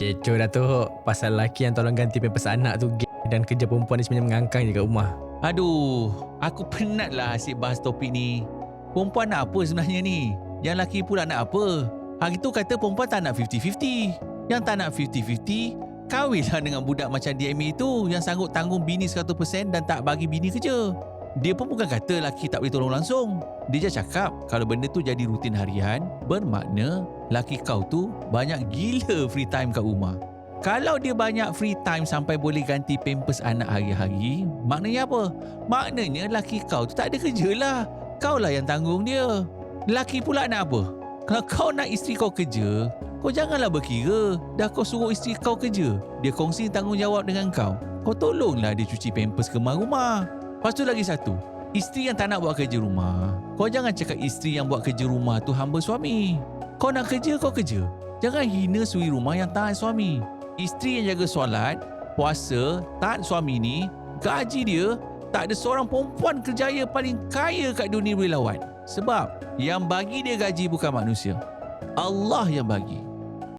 Kecoh dah tu Pasal lelaki yang tolong ganti pampers anak tu Dan kerja perempuan ni sebenarnya mengangkang je kat rumah Aduh, aku penat lah asyik bahas topik ni. Perempuan nak apa sebenarnya ni? Yang lelaki pula nak apa? Hari tu kata perempuan tak nak 50-50. Yang tak nak 50-50, kahwinlah dengan budak macam DMA itu yang sanggup tanggung bini 100% dan tak bagi bini kerja. Dia pun bukan kata lelaki tak boleh tolong langsung. Dia je cakap kalau benda tu jadi rutin harian, bermakna lelaki kau tu banyak gila free time kat rumah. Kalau dia banyak free time sampai boleh ganti pampers anak hari-hari, maknanya apa? Maknanya laki kau tu tak ada kerja lah. Kau lah yang tanggung dia. Laki pula nak apa? Kalau kau nak isteri kau kerja, kau janganlah berkira. Dah kau suruh isteri kau kerja. Dia kongsi tanggungjawab dengan kau. Kau tolonglah dia cuci pampers kemar rumah. Lepas tu lagi satu. Isteri yang tak nak buat kerja rumah. Kau jangan cakap isteri yang buat kerja rumah tu hamba suami. Kau nak kerja, kau kerja. Jangan hina suri rumah yang taat suami. Isteri yang jaga solat, puasa, taat suami ni, gaji dia tak ada seorang perempuan kerjaya paling kaya kat dunia boleh lawan. Sebab yang bagi dia gaji bukan manusia. Allah yang bagi.